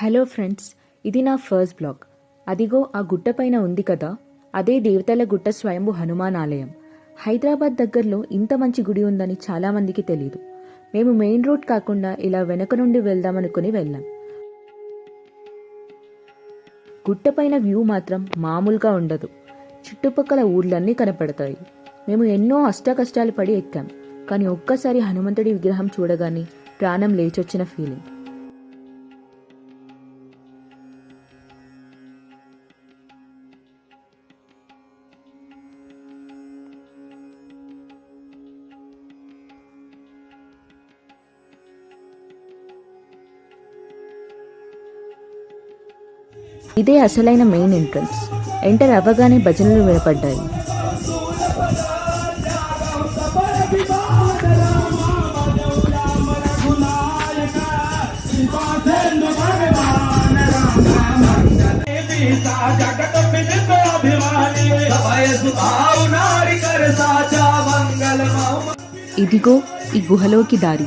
Hello friends ఇది నా first blog. అదిగో ఆ గుట్ట పైన ఉంది కదా అదే దేవతల గుట్ట స్వయంభు హనుమాన్ ఆలయం. హైదరాబాద్ దగ్గరలో ఇంత మంచి గుడి ఉందని చాలామందికి తెలియదు మేము మెయిన్ రోడ్ కాకుండా ఇలా వెనక నుండి వెళ్దామనుకుని వెళ్ళాం. గుట్టపైన వ్యూ మాత్రం మామూలుగా ఉండదు. చుట్టుపక్కల ఊర్లన్నీ కనపడతాయి. మేము ఎన్నో అష్టకష్టాలు పడి ఎక్కాం. కానీ ఒక్కసారి హనుమంతుడి విగ్రహం చూడగానే ప్రాణం లేచొచ్చిన ఫీలింగ్ ఇదే అసలైన మెయిన్ ఎంట్రన్స్. ఎంటర్ అవ్వగానే భజనలు వినపడ్డాయి. ఇదిగో ఈ గుహలోకి దారి.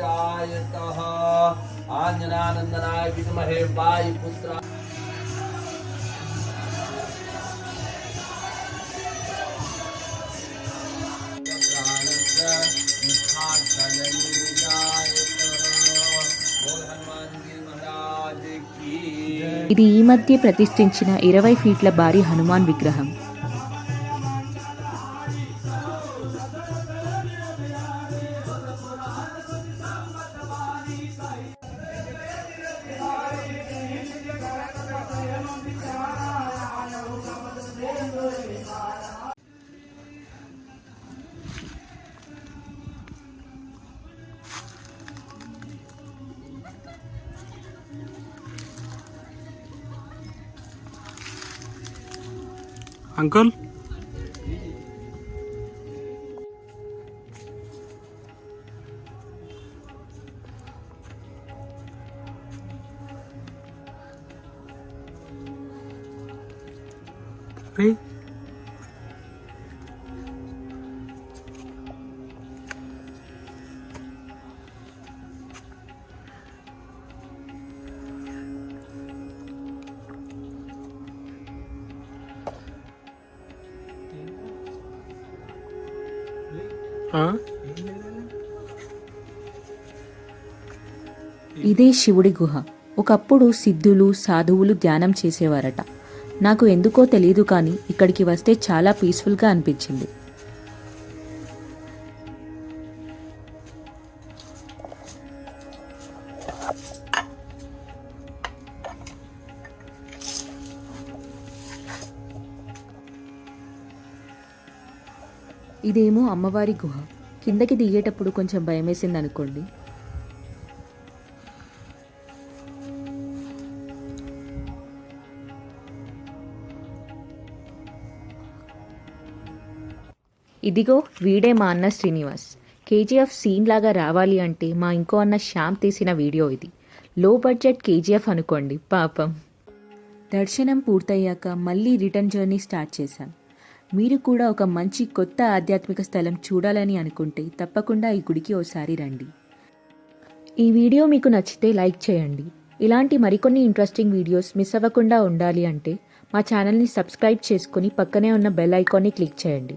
मंदोजा कागजोजायता तो तत्वाय प्राणस्य मुखा सगनिर्जायतः आञ्जनानन्दनाय विद्महे वायुपुत्र प्राणस्य मुखा सगनिर्जायतः बोल हनुमान जी महाराज की ఇది ఈ మధ్య ప్రతిష్ఠించిన ఇరవై ఫీట్ల భారీ హనుమాన్ విగ్రహం Uncle? రేయ్, ఆ? ఇదే శివుడి గుహ. ఒకప్పుడు సిద్ధులు సాధువులు ధ్యానం చేసేవారట. నాకు ఎందుకో తెలియదు కానీ ఇక్కడికి వస్తే చాలా పీస్ఫుల్గా అనిపించింది. ఇదేమో అమ్మవారి గుహ. కిందకి దిగేటప్పుడు కొంచెం భయమేసింది అనుకోండి ఇదిగో వీడే మా అన్న శ్రీనివాస్. కేజీఎఫ్ సీన్ లాగా రావాలి అంటే మా ఇంకో అన్న శ్యామ్ తీసిన వీడియో ఇది. లో బడ్జెట్ కేజీఎఫ్ అనుకోండి పాపం. దర్శనం పూర్తయ్యాక మళ్ళీ రిటర్న్ జర్నీ స్టార్ట్ చేశాం. మీరు కూడా ఒక మంచి కొత్త ఆధ్యాత్మిక స్థలం చూడాలని అనుకుంటే తప్పకుండా ఈ గుడికి ఓసారి రండి. ఈ వీడియో మీకు నచ్చితే లైక్ చేయండి. ఇలాంటి మరికొన్ని ఇంట్రెస్టింగ్ వీడియోస్ మిస్ అవ్వకుండా ఉండాలి అంటే మా ఛానల్ని సబ్స్క్రైబ్ చేసుకుని పక్కనే ఉన్న బెల్ ఐకాన్ని క్లిక్ చేయండి.